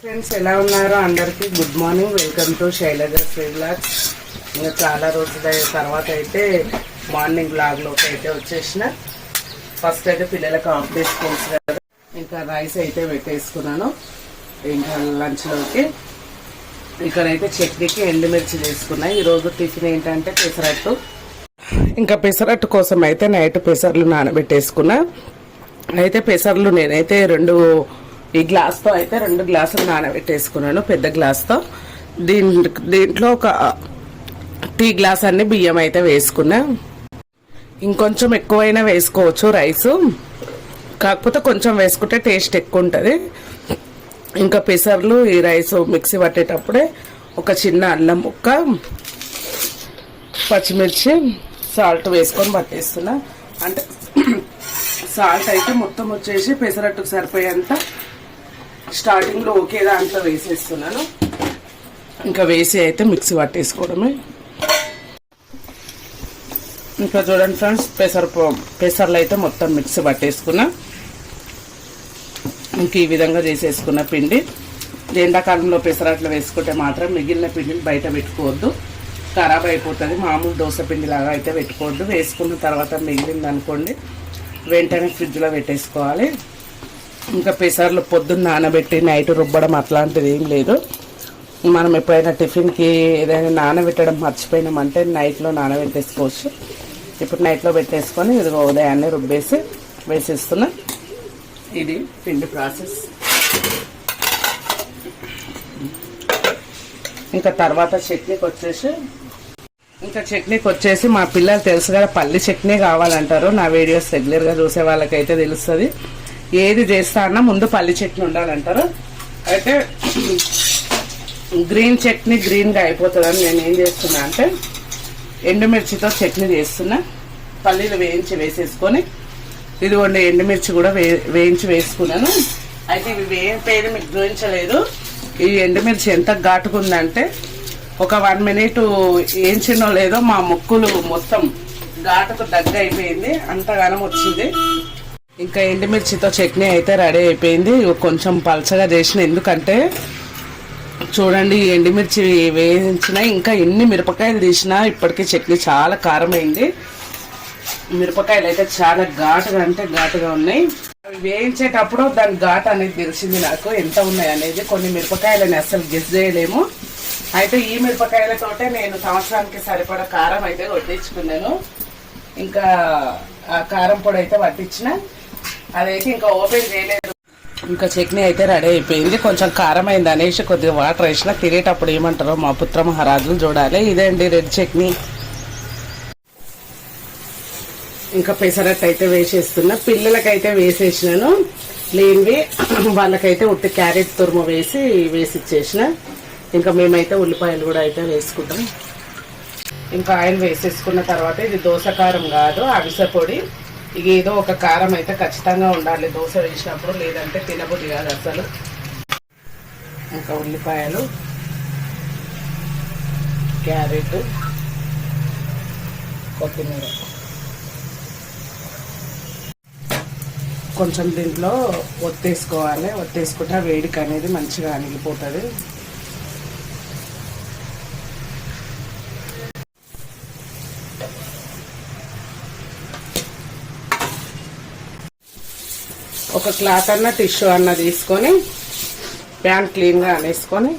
Friends ఎలా ఉన్నారు? అందరికీ good morning welcome to Shailaja free blogs ఇంకా చాలా రోజుల తర్వాత అయితే మార్నింగ్ బ్లాగ్లోకి అయితే వచ్చేసిన. ఫస్ట్ అయితే పిల్లలకు హాఫ్ డే స్కూల్స్ కదా. ఇంకా రైస్ అయితే పెట్టేసుకున్నాను. ఇంకా లంచ్లోకి ఇక్కడైతే చట్నీకి ఎండుమిర్చి తీసుకున్నాయి ఈరోజు టిఫిన్ ఏంటంటే పెసరట్టు. ఇంకా పెసరట్టు కోసం అయితే నైట్ పెసర్లు నానబెట్టేసుకున్నా. అయితే పెసర్లు నేనైతే రెండు ఈ గ్లాస్తో అయితే రెండు గ్లాసులు నానబెట్టేసుకున్నాను పెద్ద గ్లాస్తో. దీని దీంట్లో ఒక టీ గ్లాస్ అన్ని బియ్యం అయితే వేసుకున్నా. ఇంకొంచెం ఎక్కువైనా వేసుకోవచ్చు రైస్. కాకపోతే కొంచెం వేసుకుంటే టేస్ట్ ఎక్కువ ఉంటుంది ఇంకా పెసర్లు ఈ రైస్ మిక్సీ పట్టేటప్పుడే ఒక చిన్న అల్లం ముక్క పచ్చిమిర్చి సాల్ట్ వేసుకొని పట్టేస్తున్నా. అంటే సాల్ట్ అయితే మొత్తం వచ్చేసి పెసరట్టుకు సరిపోయేంత స్టార్టింగ్లో ఒకే దాంట్లో వేసేస్తున్నాను. ఇంకా వేసి అయితే మిక్సీ పట్టేసుకోవడమే. ఇంకా చూడండి ఫ్రెండ్స్ పెసర పెసర్లు అయితే మొత్తం మిక్సీ పట్టేసుకున్నా. ఇంక ఈ విధంగా చేసేసుకున్న పిండి. ఎండాకాలంలో పెసరట్లు వేసుకుంటే మాత్రం మిగిలిన పిండిని బయట పెట్టుకోవద్దు. ఖరాబ్ అయిపోతుంది. మామూలు దోశ పిండి లాగా అయితే పెట్టుకోవద్దు. వేసుకున్న తర్వాత మిగిలింది అనుకోండి వెంటనే ఫ్రిడ్జ్లో పెట్టేసుకోవాలి. ఇంకా పెసర్లు పొద్దున్న నానబెట్టి నైట్ రుబ్బడం అట్లాంటిది ఏం లేదు. మనం ఎప్పుడైనా టిఫిన్కి ఏదైనా నానబెట్టడం మర్చిపోయినామంటే నైట్లో నానబెట్టేసుకోవచ్చు. ఇప్పుడు నైట్లో పెట్టేసుకొని ఇదిగో ఉదయాన్నే రుబ్బేసి వేసేస్తున్నా. ఇది పిండి ప్రాసెస్. ఇంకా తర్వాత చట్నీకి వచ్చేసి ఇంకా చట్నీకి వచ్చేసి మా పిల్లలు తెలుసు కదా పల్లి చట్నీ కావాలంటారు. నా వీడియోస్ రెగ్యులర్గా చూసే వాళ్ళకైతే తెలుస్తుంది. ఏది చేస్తా అన్నా ముందు పల్లి చట్నీ ఉండాలంటారు. అయితే గ్రీన్ చట్నీ గ్రీన్గా అయిపోతుందని నేను ఏం చేస్తున్నా అంటే ఎండుమిర్చితో చట్నీ చేస్తున్నా. పల్లీలు వేయించి వేసేసుకొని ఇదిగోండి ఎండుమిర్చి కూడా వే వేయించి వేసుకున్నాను. అయితే ఇవి పేరు మీకు చూపించలేదు. ఈ ఎండుమిర్చి ఎంత ఘాటుకుందంటే ఒక వన్ మినిట్ ఏంచినో లేదో మా ముక్కులు మొత్తం ఘాటుకు దగ్గ అయిపోయింది అంతగానం వచ్చింది. ఇంకా ఎండుమిర్చితో చట్నీ అయితే రెడీ అయిపోయింది. కొంచెం పలచగా చేసిన. ఎందుకంటే చూడండి ఎండుమిర్చి వేయించిన ఇంకా ఎన్ని మిరపకాయలు తీసినా ఇప్పటికీ చట్నీ చాలా కారమైంది. మిరపకాయలు అయితే చాలా ఘాటుగా అంటే ఘాటుగా ఉన్నాయి. అవి వేయించేటప్పుడు దాని ఘాటు అనేది తెలిసింది నాకు ఎంత ఉన్నాయి అనేది. కొన్ని మిరపకాయలని అస్సలు గెస్ చేయలేము. అయితే ఈ మిరపకాయలతోటే నేను సంవత్సరానికి సరిపడా కారం అయితే వడ్డించుకున్నాను. ఇంకా ఆ కారం పొడి అయితే పట్టించిన అదైతే ఇంకా ఓపెన్ చేయలేదు. ఇంకా చట్నీ అయితే రెడీ అయిపోయింది. కొంచెం కారం అయింది అనేసి కొద్దిగా వాటర్ వేసిన తినేటప్పుడు ఏమంటారో మా పుత్ర మహారాజులు చూడాలి. ఇదేండి రెడ్ చట్నీ. ఇంకా పెసరట్టు అయితే వేసేస్తున్నా. పిల్లలకైతే వేసేసినాను. లేనివి వాళ్ళకైతే ఉట్టి క్యారెట్ తురుము వేసి వేసి ఇచ్చేసిన ఇంకా మేమైతే ఉల్లిపాయలు కూడా అయితే వేసుకుంటాం. ఇంకా ఆయిల్ వేసేసుకున్న తర్వాత ఇది దోశ కారం కాదు అవిసె పొడి. ఇక ఏదో ఒక కారం అయితే ఖచ్చితంగా ఉండాలి. దోశ వేసినప్పుడు లేదంటే తినబుద్ధి కాదు అసలు. ఇంకా ఉల్లిపాయలు క్యారెట్ కొత్తిమీర. కొంచెం దీంట్లో ఒత్తేసుకోవాలి. ఒత్తేసుకుంటే ఆ వేడికి అనేది మంచిగా అణిగిపోతుంది ఒక క్లాత్ అన్న టిష్యూ అన్న తీసుకొని ప్యాన్ క్లీన్గా అనేసుకొని.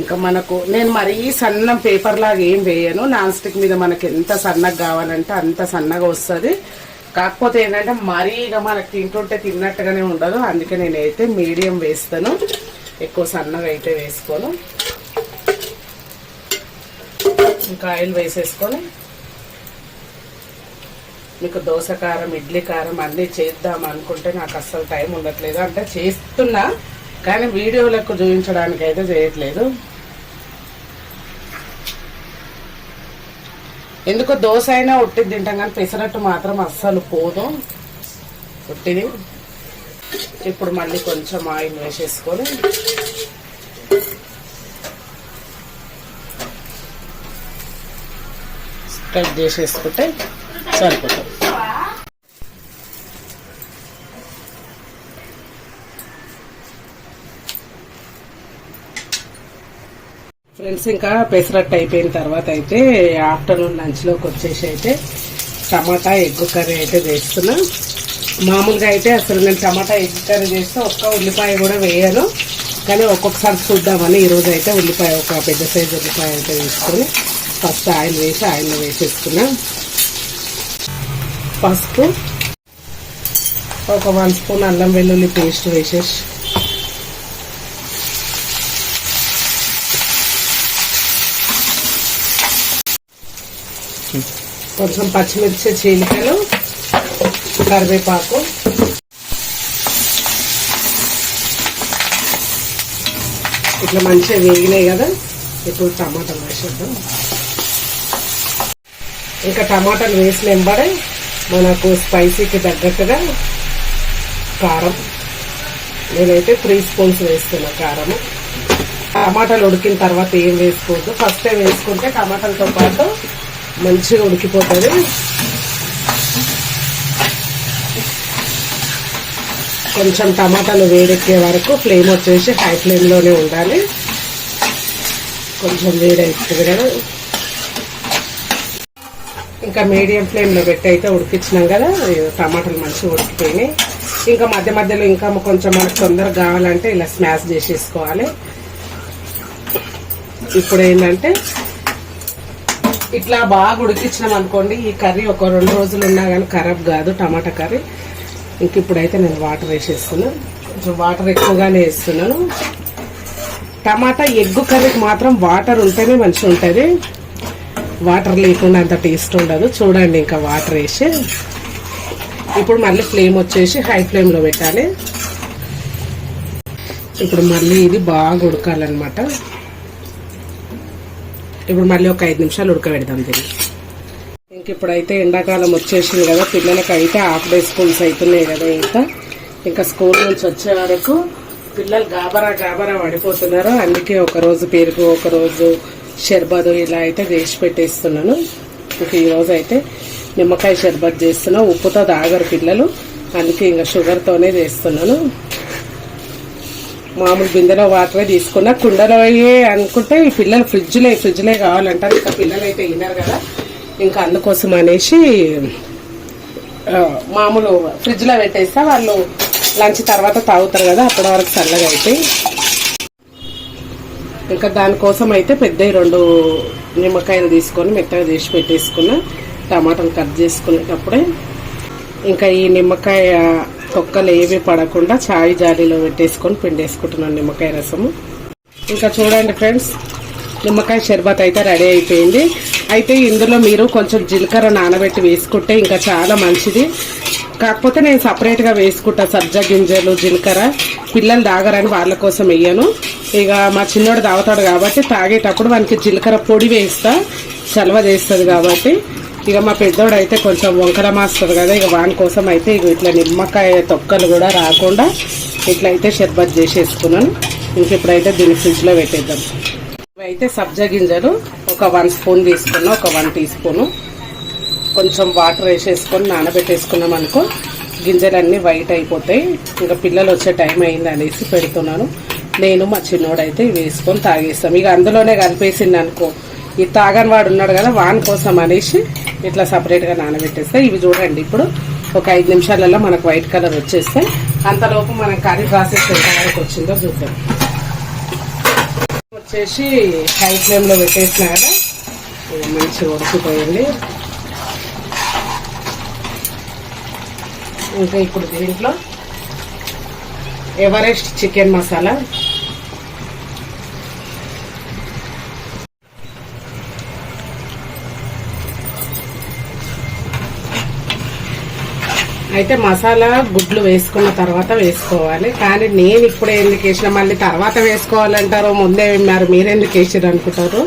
ఇంకా మనకు నేను మరీ సన్న పేపర్లాగా ఏం వేయను. నాన్ స్టిక్ మీద మనకి ఎంత సన్నగా కావాలంటే అంత సన్నగా వస్తుంది. కాకపోతే ఏంటంటే మరీ ఇక మనకి తింటుంటే తిన్నట్టుగానే ఉండదు. అందుకే నేనైతే మీడియం వేస్తాను. ఎక్కువ సన్నగా అయితే వేసుకోను. ఇంకా ఆయిల్ వేసేసుకొని మీకు దోశ కారం ఇడ్లీ కారం అన్నీ చేద్దాం అనుకుంటే నాకు అస్సలు టైం ఉండట్లేదు. అంటే చేస్తున్నా కానీ వీడియోలకు చూపించడానికి అయితే చేయట్లేదు. ఎందుకో దోశ అయినా ఉట్టిది తింటాం కానీ పెసరట్టు మాత్రం అస్సలు పోదు. ఉట్టిది. ఇప్పుడు మళ్ళీ కొంచెం ఆయిల్ వేసేసుకొని కట్ చేసేసుకుంటే సరిపోతుంది. ఫ్రెండ్స్ ఇంకా పెసరట్టు అయిపోయిన తర్వాత అయితే ఆఫ్టర్నూన్ లంచ్లోకి వచ్చేసి అయితే టమాటా ఎగ్ కర్రీ అయితే చేస్తున్నా. మామూలుగా అయితే అసలు నేను టమాటా ఎగ్ కర్రీ చేస్తే ఒక్క ఉల్లిపాయ కూడా వేయను. కానీ ఒక్కొక్కసారి చూద్దామని ఈరోజు అయితే ఉల్లిపాయ ఒక పెద్ద సైజు ఉల్లిపాయ అయితే తీసుకొని ఫస్ట్ ఆయిల్ వేసి ఆయిల్లో వేసేసుకున్నాను పసుపు ఒక వన్ స్పూన్ అల్లం వెల్లుల్లి పేస్ట్ వేసేసి. కొంచెం పచ్చిమిర్చి చీలికలు కరివేపాకు. ఇట్లా మంచిగా వేగినాయి కదా ఇప్పుడు టమాటాలు వేసేద్దాం. ఇంకా టమాటాలు వేసిన వెంబడే మనకు స్పైసీకి తగ్గట్టుగా కారం. నేనైతే త్రీ స్పూన్స్ వేస్తున్నా కారం టమాటాలు ఉడికిన తర్వాత ఏం వేసుకోవద్దు. ఫస్ట్ టైం వేసుకుంటే టమాటాలతో పాటు మంచిగా ఉడికిపోతుంది. కొంచెం టమాటాలు వేడెక్కే వరకు ఫ్లేమ్ వచ్చేసి హై ఫ్లేమ్లోనే ఉండాలి. కొంచెం వేడెక్కుతుంది కదా. ఇంకా మీడియం ఫ్లేమ్లో పెట్టి అయితే ఉడికించినాం కదా టమాటాలు మంచిగా ఉడికిపోయినాయి. ఇంకా మధ్య మధ్యలో ఇంకా కొంచెం మనకు తొందరగా కావాలంటే ఇలా స్మాష్ చేసేసుకోవాలి. ఇప్పుడు ఏంటంటే ఇట్లా బాగా ఉడికించినాం అనుకోండి ఈ కర్రీ ఒక రెండు రోజులు ఉన్నా కానీ ఖరాబ్ కాదు టమాటా కర్రీ. ఇంక ఇప్పుడైతే నేను వాటర్ వేసేస్తున్నాను. కొంచెం వాటర్ ఎక్కువగానే వేస్తున్నాను. టమాటా ఎగ్గు కర్రీకి మాత్రం వాటర్ ఉంటేనే మంచిగా ఉంటుంది. వాటర్ లేకుండా అంత టేస్ట్ ఉండదు. చూడండి ఇంకా వాటర్ వేసి. ఇప్పుడు మళ్ళీ ఫ్లేమ్ వచ్చేసి హై ఫ్లేమ్లో పెట్టాలి. ఇప్పుడు మళ్ళీ ఇది బాగా ఉడకాలన్నమాట. ఇప్పుడు మళ్ళీ ఒక ఐదు నిమిషాలు ఉడకబెడదాం దీన్ని. ఇంక ఇప్పుడైతే ఎండాకాలం వచ్చేసింది కదా పిల్లలకి అయితే హాఫ్ డే స్కూల్స్ అవుతున్నాయి కదా ఇంకా ఇంకా స్కూల్ నుంచి వచ్చే వరకు పిల్లలు గాబరా గాబరా పడిపోతున్నారు. అందుకే ఒకరోజు పేరుకు పెరుగు షర్బత్ ఇలా అయితే వేసి పెట్టేస్తున్నాను. ఇంక ఈరోజు అయితే నిమ్మకాయ షర్బత్ చేస్తున్నా. ఉప్పుతో తాగరు పిల్లలు. అందుకే ఇంకా షుగర్తోనే చేస్తున్నాను. మామూలు బిందెలో వాటరే తీసుకున్నా. కుండలో అయ్యే అనుకుంటే ఈ పిల్లలు ఫ్రిడ్జ్లే ఫ్రిడ్జ్లే కావాలంటారు. ఇంకా పిల్లలు అయితే విన్నారు కదా. ఇంకా అందుకోసం అనేసి మామూలు ఫ్రిడ్జ్లో పెట్టేస్తే. వాళ్ళు లంచ్ తర్వాత తాగుతారు కదా. అప్పటి వరకు చల్లగా అయితే ఇంకా దానికోసం అయితే పెద్ద రెండు నిమ్మకాయలు తీసుకొని మెత్తగా చేసి పెట్టేసుకున్న టమాటాలు కట్ చేసుకునేటప్పుడే ఇంకా ఈ నిమ్మకాయ తొక్కలు ఏవి పడకుండా చాయ్ జాలీలో పెట్టేసుకొని పిండేసుకుంటున్నాను నిమ్మకాయ రసము. ఇంకా చూడండి ఫ్రెండ్స్ నిమ్మకాయ షర్బత్ అయితే రెడీ అయిపోయింది. అయితే ఇందులో మీరు కొంచెం జీలకర్ర నానబెట్టి వేసుకుంటే ఇంకా చాలా మంచిది. కాకపోతే నేను సపరేట్గా వేసుకుంటా సబ్జా గింజలు జీలకర్ర. పిల్లలు తాగరని వాళ్ళ కోసం వెయ్యను ఇక మా చిన్నోడు తాగుతాడు కాబట్టి తాగేటప్పుడు వానికి జీలకర్ర పొడి వేస్తా చలవ చేస్తుంది కాబట్టి. ఇక మా పెద్దోడు అయితే కొంచెం వంకర మాస్తుంది కదా ఇక వాని కోసం అయితే ఇక ఇట్లా నిమ్మకాయ తొక్కలు కూడా రాకుండా ఇట్లా అయితే షర్బత్ చేసేసుకున్నాను. ఇంక ఇప్పుడైతే దీన్ని ఫ్రిడ్జ్లో పెట్టేద్దాం. ఇవైతే సబ్జా గింజలు ఒక వన్ స్పూన్ తీసుకున్నా ఒక వన్ టీ స్పూను. కొంచెం వాటర్ వేసేసుకొని నానబెట్టేసుకున్నాం అనుకో గింజలన్నీ వైట్ అయిపోతాయి. ఇంకా పిల్లలు వచ్చే టైం అయింది అనేసి పెడుతున్నాను. నేను మా చిన్నోడైతే ఇవి వేసుకొని తాగేస్తాం. ఇక అందులోనే కలిపేసింది అనుకో. ఈ తాగని వాడు ఉన్నాడు కదా వాన్ కోసం అనేసి ఇట్లా సపరేట్గా నానబెట్టేస్తే. ఇవి చూడండి ఇప్పుడు ఒక ఐదు నిమిషాలలో మనకు వైట్ కలర్ వచ్చేస్తే అంతలోపు మనం కర్రీ ప్రాసెస్ ఎంత వరకు వచ్చిందో చూద్దాం. వచ్చేసి హై ఫ్లేమ్లో పెట్టేసిన కదా. మంచిగా ఉడికిపోయింది. ఇంకా ఇప్పుడు దీంట్లో ఎవరెస్ట్ చికెన్ మసాలా. అయితే మసాలా గుడ్లు వేసుకున్న తర్వాత వేసుకోవాలి. కానీ నేను ఇప్పుడే ఎందుకు వేసిన మళ్ళీ తర్వాత వేసుకోవాలంటారు ముందే మరి మీరెందుకు వేసారు అనుకుంటారు.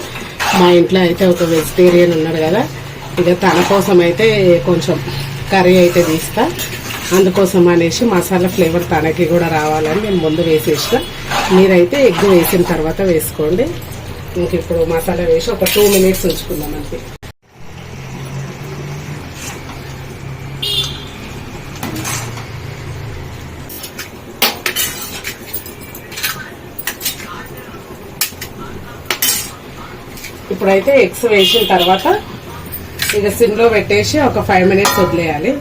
మా ఇంట్లో అయితే ఒక వెజిటేరియన్ ఉన్నాడు కదా. ఇక తన కోసం అయితే కొంచెం కర్రీ అయితే తీస్తా. అందుకోసం అనేసి మసాలా ఫ్లేవర్ తనకి కూడా రావాలని నేను ముందు వేసేసిన. మీరైతే ఎగ్ వేసిన తర్వాత వేసుకోండి. ఇంక ఇప్పుడు మసాలా వేసి ఒక టూ మినిట్స్ ఉంచుకుందాం అంతే. ఇప్పుడైతే ఎగ్స్ వేసిన తర్వాత ఇక సిమ్లో పెట్టేసి ఒక ఫైవ్ మినిట్స్ వదిలేయాలి.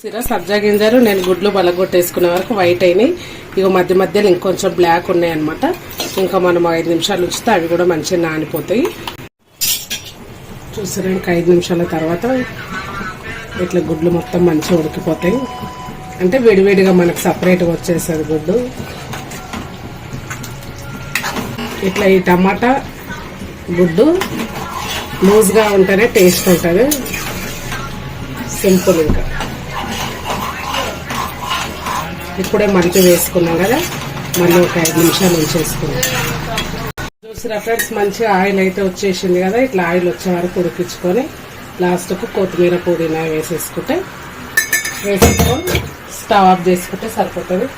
సిరా సబ్జా గింజలు నేను గుడ్లు బలగొట్టేసుకునే వరకు వైట్ అయినాయి. ఇక మధ్య మధ్యలో ఇంకొంచెం బ్లాక్ ఉన్నాయి అనమాట ఇంకా మనం ఐదు నిమిషాలు ఉంచితే అవి కూడా మంచిగా నానిపోతాయి. చూసారా ఇంకా ఐదు నిమిషాల తర్వాత ఇట్లా గుడ్లు మొత్తం మంచిగా ఉడికిపోతాయి. అంటే విడివిడిగా మనకు సపరేట్గా వచ్చేస్తుంది గుడ్డు. ఇట్లా ఈ టమాటా గుడ్డు లూజ్గా ఉంటేనే టేస్ట్ ఉంటుంది. సింపుల్ ఇంకా. ఇప్పుడే మళ్ళీ వేసుకున్నాం కదా. మళ్ళీ ఒక ఐదు నిమిషాలు ఉంచేసుకున్నాం చూసిరా ఫ్రెండ్స్ మంచిగా ఆయిల్ అయితే వచ్చేసింది కదా. ఇట్లా ఆయిల్ వచ్చే వరకు ఉడికించుకొని లాస్ట్కు కొత్తిమీర పుదీనా వేసేసుకుంటే వేసేసుకొని స్టవ్ ఆఫ్ చేసుకుంటే సరిపోతుంది.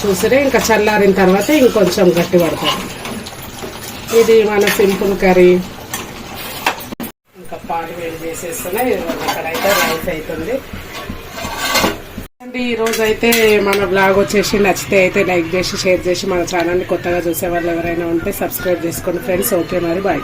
చూసిరే ఇంకా చల్లారిన తర్వాత ఇంకొంచెం గట్టి పడతాం ఇది మన సింపుల్ కర్రీ. ఇంకా పాలు వేడి చేసేస్తున్నా ఇక్కడైతే రైస్ అవుతుంది అండి ఈ రోజు అయితే మన బ్లాగ్ వచ్చేసి నచ్చితే అయితే లైక్ చేసి షేర్ చేసి మన ఛానల్ని కొత్తగా చూసే వాళ్ళు ఎవరైనా ఉంటే సబ్స్క్రైబ్ చేసుకోండి. ఫ్రెండ్స్ ఓకే మరి బాయ్